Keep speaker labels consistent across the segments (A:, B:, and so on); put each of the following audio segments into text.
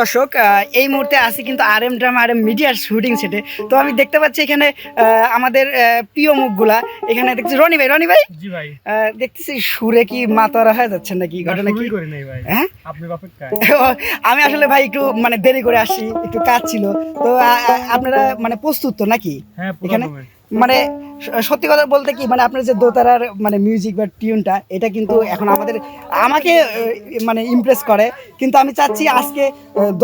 A: দর্শক এই মুহূর্তে আছি কিন্তু R M drama R M মিডিয়ার শুটিং সেটে তো আমি দেখতে পাচ্ছি এখানে আমাদের প্রিয় মুখগুলা। এখানে দেখছি রনি ভাই রনি ভাই?
B: জি ভাই।
A: আহ, দেখতেছি সুরে কি মাতারা হয়ে যাচ্ছে নাকি ঘটনা কি?
B: করি নাই ভাই।
A: হ্যাঁ?
B: আপনি
A: আমি আসলে ভাই একটু মানে দেরি করে আসি একটু কাজ ছিল। তো আপনারা মানে প্রস্তুত তো নাকি?
B: হ্যাঁ
A: এখানে? মানে সত্যি কথা বলতে কি মানে আপনার যে দোতারার মানে মিউজিক বা টিউনটা এটা কিন্তু এখন আমাদের, আমাকে মানে ইমপ্রেস করে। কিন্তু আমি চাচ্ছি আজকে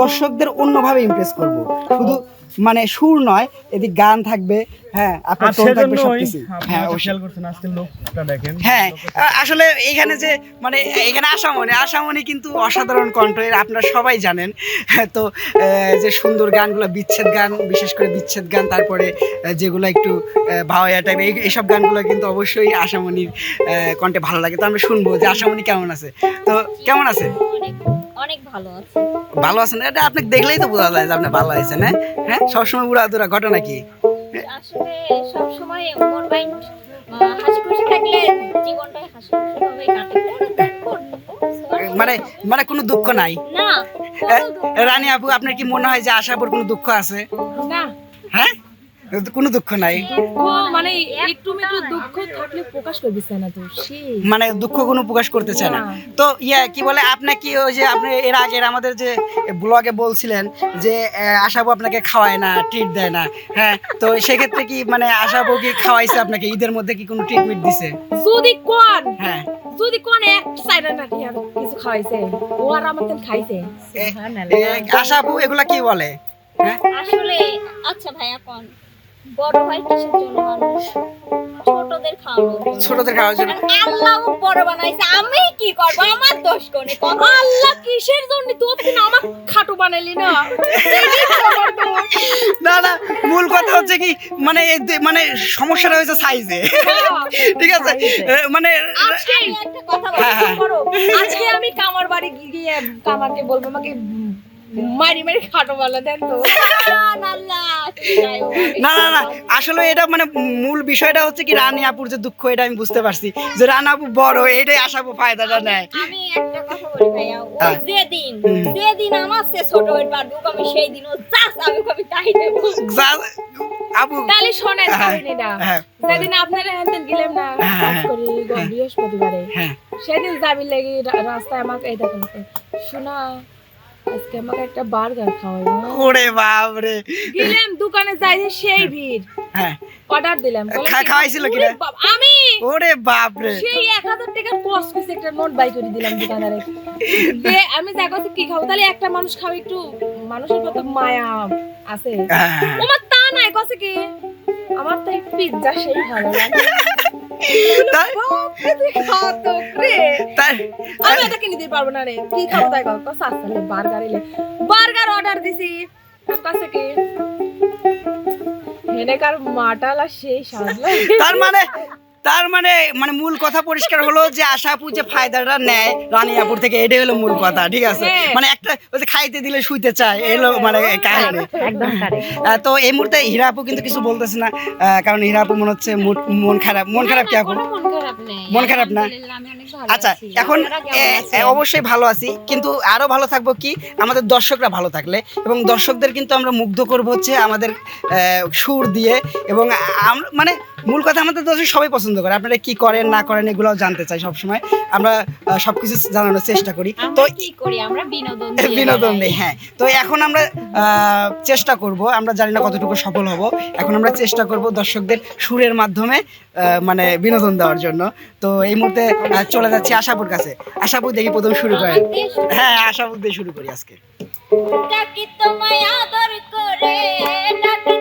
A: দর্শকদের অন্যভাবে ইমপ্রেস করব। শুধু মানে সুর নয় এদিক গান থাকবে হ্যাঁ আপনার
B: আর
A: টোন থাকবে সবকিছু হ্যাঁ অবশ্যই।
B: খেয়াল করছেন আজকের লোকটা দেখেন।
A: হ্যাঁ আসলে এখানে যে মানে এখানে আসামনি আসামনি কিন্তু অসাধারণ কণ্ঠ এর আপনারা সবাই জানেন। হ্যাঁ, তো আহ, যে সুন্দর গানগুলো বিচ্ছেদ গান বিশেষ করে বিচ্ছেদ গান তারপরে যেগুলো একটু ভাওয়া টাইপ এইসব গানগুলো কিন্তু অবশ্যই আহ, কণ্ঠে ভালো লাগে। তো আমরা শুনব যে আসামনি কেমন আছে? তো কেমন আছে
C: অনেক ভালো আছে।
A: ভালো আছেন এটা আপনি দেখলেই তো বোঝা যায় যে আপনি ভালো আছেন হ্যাঁ হ্যাঁ? সবসময় উড়া দুরা ঘটনা কি?
C: আসলে সব সময় মন মাইন্ড হাসি খুশি থাকলে জীবনটাই হাসি খুশি কাটে
A: মানে মানে কোনো দুঃখ নাই?
C: না
A: রানী আপু আপনার কি মনে হয় যে আশাপুর কোনো দুঃখ আছে?
D: না
A: কোনো দুঃখ নাই।
D: দুঃখ মানে একটু একটু দুঃখ থাকলে প্রকাশ করবি না তো সেই
A: মানে দুঃখ কোনো প্রকাশ করতে চায় না। তো ইয়া কি বলে আপনার কি ওই যে আপনি এর আগে আমাদের যে ব্লগে বলছিলেন যে আশাবু আপনাকে খাওয়ায় না ট্রিট দেয় না হ্যাঁ? তো সেক্ষেত্রে কি মানে আশাবু কি খাওয়াইছে আপনাকে? ঈদের মধ্যে কি কোনো ট্রিটমেন্ট দিছে?
D: যদি কোন
A: হ্যাঁ।
D: যদি কোন এক সাইড না আর কিছু খাইছে ও আর আমাকে খাইছে।
A: আশাবু এগুলা কি বলে? হ্যাঁ?
C: আসলে আচ্ছা ভাইয়া কোন বড় ভাই কিসের জন্য মানুষ? ছোটদের খাওয়ানোর জন্য।
A: ছোটদের খাওয়ার জন্য।
C: আল্লাহ বড় বানাইছে আমি কি করব? আমার দোষ কোনে?
D: আল্লাহ কিসের জন্য? তুই আমার খাটো বানাইলি না।
A: না না মূল কথা হচ্ছে কি মানে মানে সমস্যাটা হয়েছে সাইজে ঠিক আছে? মানে
D: আজকে
C: আমি একটা কথা
A: হ্যাঁ,
C: বলি
A: হ্যাঁ।
D: আজকে আমি কামার বাড়ি গিয়ে কামারকে বলব আমাকে মারি মারি খাটো বানা দেন তো।
C: আমি
A: না না না আসলে এটা মানে মূল বিষয়টা হচ্ছে কি রানী আপুর যে দুঃখ এটা আমি বুঝতে পারছি। যে রানী আপু বড় এটাই আশাবু ফায়দাটা নেয়।
C: আমি একটা কথা বলি ভাইয়া ও
A: হ্যাঁ।
C: যেদিন যেদিন আমার সে ছোট পারব আমি সেই দিন ও চাষ আমি কবি তাই দেবো।
A: যা- আপু
D: তাহলে শোনেন
A: হ্যাঁ,
D: কাহিনীটা
A: হ্যাঁ।
D: আপনারা গেলাম না কাজ। করি বৃহস্পতিবারে সেদিন যাবি লাগি রাস্তায় আমাকে দেখেন শোনা। আজকে আমাকে একটা বার্গার খাওয়াই
A: ওরে বাপ রে
D: গেলাম দোকানে যাই সেই ভিড়।
A: হ্যাঁ।
D: অর্ডার দিলাম
A: খাওয়াইছিল কি
D: আমি
A: ওরে বাপ রে
D: সেই এক হাজার টাকার কস কইছে একটা নোট বাই করে দিলাম দোকানদারে। আমি যা কইছি কি খাব তাহলে একটা মানুষ খাও একটু মানুষের কত মায়া আছে।
A: হ্যাঁ।
D: আমার তা নাই কছে কি? আমার তো পিৎজা সেই ভালো লাগে। আমি এটা কিনে দিতে পারব না রে। কি খাব তাই কও? কস আসলে বার্গার এলে। বার্গার অর্ডার দিছি। কাছে কি? হেনেকার মাটালা সেই স্বাদ
A: তার মানে তার মানে মানে মূল কথা পরিষ্কার হলো যে আশা আপু যে ফায়দাটা নেয় রানী আপুর থেকে এটাই হলো মূল কথা ঠিক আছে?
D: হ্যাঁ।
A: মানে একটা ওই যে খাইতে দিলে শুইতে চায় এলো মানে কাহিনী।
D: কারেক্ট
A: আহ, তো এই মুহূর্তে হীরা আপু কিন্তু কিছু বলতেছে না কারণ হীরা আপু মনে হচ্ছে মন খারাপ মন খারাপ কি
C: কোনো মন খারাপ
A: না? আচ্ছা এখন অবশ্যই ভালো আছি কিন্তু আরও ভালো থাকব কি? আমাদের দর্শকরা ভালো থাকলে এবং দর্শকদের কিন্তু আমরা মুগ্ধ করব হচ্ছে আমাদের আহ, সুর দিয়ে এবং মানে মূল কথা আমাদের দর্শক সবাই পছন্দ করে। আপনারা কি করেন না করেন এগুলোও জানতে চাই সবসময়। আমরা সবকিছু জানানোর চেষ্টা করি। তো
C: কি করি? আমরা বিনোদন
A: বিনোদন। দিই হ্যাঁ। তো এখন আমরা চেষ্টা করব। আমরা জানি না কতটুকু সফল হব। এখন আমরা চেষ্টা করব দর্শকদের সুরের মাধ্যমে আহ, মানে বিনোদন দেওয়ার জন্য। তো এই মুহূর্তে চলে যাচ্ছি আশাপুর কাছে। আশাপুর দেখি প্রথম শুরু করেন। হ্যাঁ আশাপুর দিয়ে শুরু করি আজকে।
C: ডাকি তোমায় আদর করে? ডাকি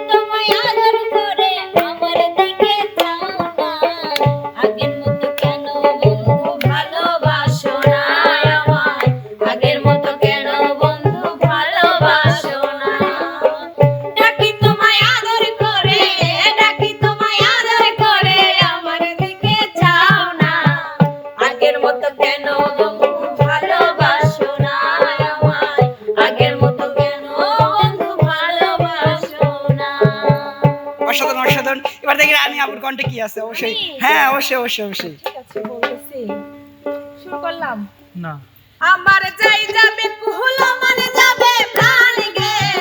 A: কণ্ঠে কি আছে? অবশ্যই। হ্যাঁ অবশ্যই অবশ্যই অবশ্যই।
D: ঠিক আছে বলতেছি। শুরু করলাম।
B: না।
D: আমার যাই যাবে কুহুল মানে যাবে প্রাণ গেলে।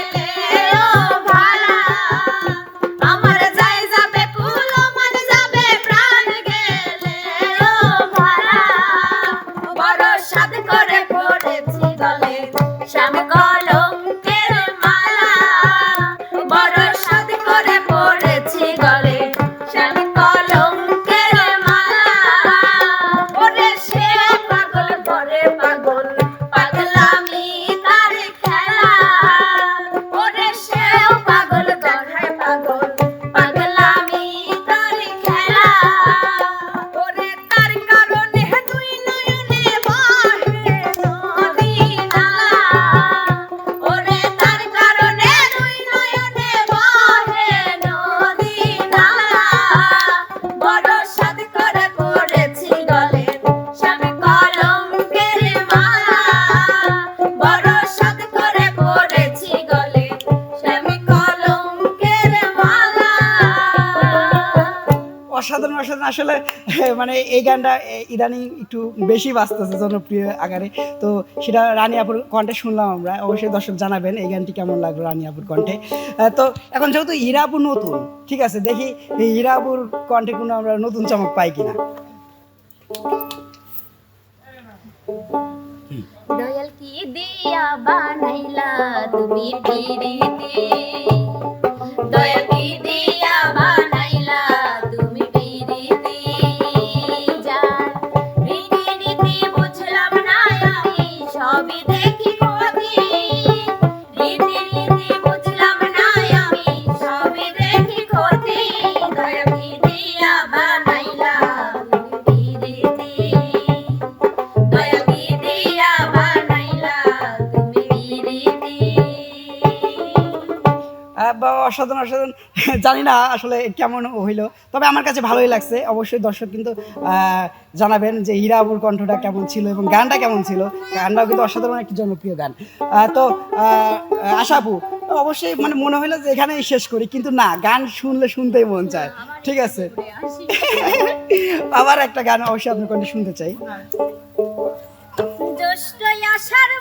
A: অসাধারণ অসাধারণ আসলে মানে এই গানটা ইদানিং একটু বেশি বাঁচতেছে জনপ্রিয় আকারে। তো সেটা রানী আপুর কণ্ঠে শুনলাম আমরা। অবশ্যই দর্শক জানাবেন এই গানটি কেমন লাগল রানী আপুর কণ্ঠে। তো এখন যেহেতু হীরাপুর নতুন ঠিক আছে দেখি এই হীরাপুর কণ্ঠে কোনো আমরা নতুন চমক পাই কিনা।
C: দয়াল কি দিয়া বানাইলা তুমি দয়াল কি দিয়া
A: অসাধারণ অসাধারণ জানি না আসলে কেমন হইল, তবে আমার কাছে ভালোই লাগছে। অবশ্যই দর্শক কিন্তু জানাবেন যে হীরাবুর কণ্ঠটা কেমন ছিল এবং গানটা কেমন ছিল। গানটাও কিন্তু অসাধারণ একটি জনপ্রিয় গান। তো আশাপু অবশ্যই মানে মনে হলো যে এখানেই শেষ করি, কিন্তু না, গান শুনলে শুনতেই মন চায়। ঠিক আছে? আবার একটা গান অবশ্যই আপনার কণ্ঠে শুনতে চাই।
C: আষাঢ়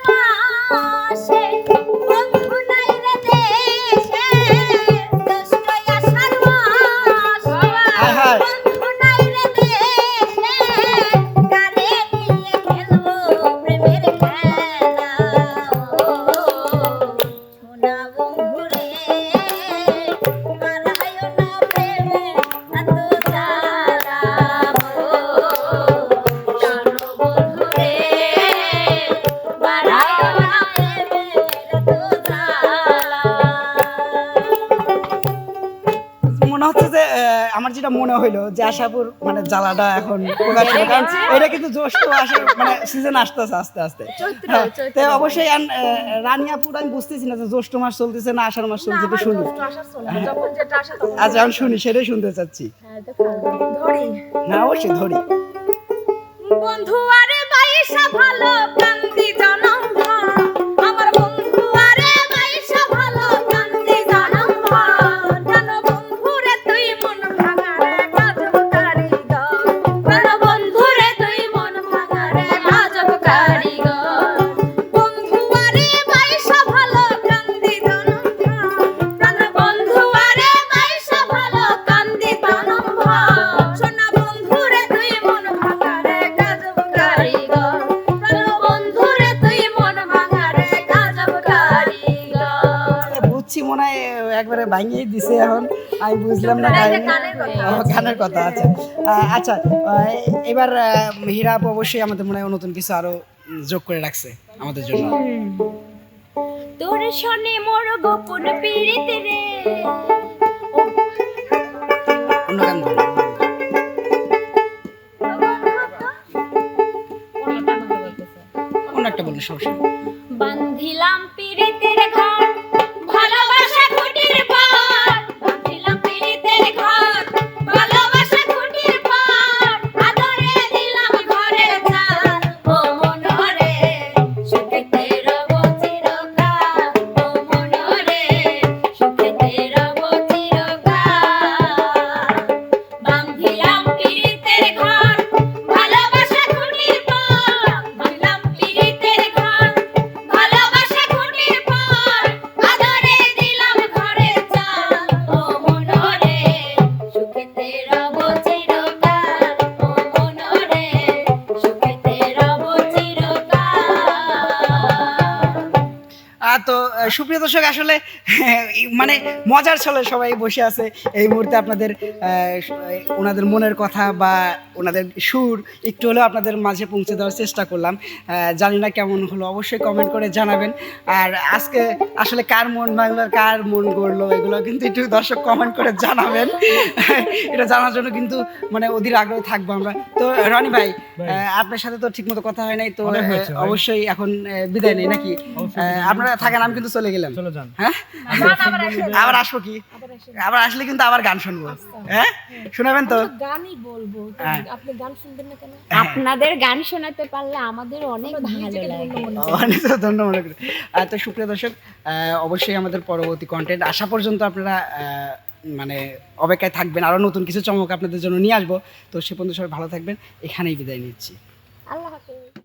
A: মনে হইল যে আশাপুর মানে জ্বালাটা এখন প্রকাশ হলো। কারণ এটা কিন্তু জ্যৈষ্ঠ আসে মানে সিজন আসতেছে আস্তে আস্তে। হ্যাঁ, তো অবশ্যই আন- রানিয়াপুর আমি বুঝতেছি না যে জ্যৈষ্ঠ মাস চলতেছে না আষাঢ় মাস চলছে শুনি।
D: যেটা
A: আচ্ছা আমি শুনি সেটাই শুনতে চাচ্ছি।
D: ধরি।
A: না অবশ্যই ধরি।
D: বন্ধু আরে বাইসা ভালো কান্দি মনে
A: হয় একবারে ভাঙিয়ে দিছে এখন। আমি বুঝলাম না
D: এটা গানের কথা।
A: ও, আচ্ছা আচ্ছা এবার হীরা আপু অবশ্যই আমাদের মনে হয় নতুন কিছু আরও যোগ করে রাখছে আমাদের জন্য।
C: তোর শনে মোর গোপন পীড়িত রে।
A: অন্য গান অন্য একটা বললে সমস্যা
C: বান্ধিলাম পীড়িতের ঘর।
A: তো আহ, সুপ্রিয় দর্শক আসলে মানে মজার ছলে সবাই বসে আছে। এই মুহূর্তে আপনাদের ওনাদের মনের কথা বা ওনাদের সুর একটু হলেও আপনাদের মাঝে পৌঁছে দেওয়ার চেষ্টা করলাম। জানি না কেমন হলো অবশ্যই কমেন্ট করে জানাবেন। আর আজকে আসলে কার মন আর কার মন গড়লো এগুলো কিন্তু একটু দর্শক কমেন্ট করে জানাবেন। এটা জানার জন্য কিন্তু মানে অধীর আগ্রহ থাকব আমরা। তো রনি ভাই আপনার সাথে তো ঠিকমতো কথা হয় নাই তো। অবশ্যই এখন বিদায় নেই নাকি? আপনারা থাকেন আমি কিন্তু চলে গেলাম।
B: চলো যান।
A: হ্যাঁ? আবার আসব কি? আবার আসলে কিন্তু আবার গান শুনব। হ্যাঁ? শোনাবেন তো?
E: গানই বলব।
A: হ্যাঁ।
E: আপনি গান শুনবেন না কেন?
C: আপনাদের গান শোনাতে পারলে আমাদের অনেক ভালো লাগে।
A: অনেক ধন্যবাদ। মনে আহ, তো সুপ্রিয় দর্শক অবশ্যই আমাদের পরবর্তী কন্টেন্ট আসা পর্যন্ত আপনারা আহ, মানে অপেক্ষায় থাকবেন। আরও নতুন কিছু চমক আপনাদের জন্য নিয়ে আসব। তো সে পর্যন্ত সবাই ভালো থাকবেন। এখানেই বিদায় নিচ্ছি।
C: আল্লাহ হাফেজ।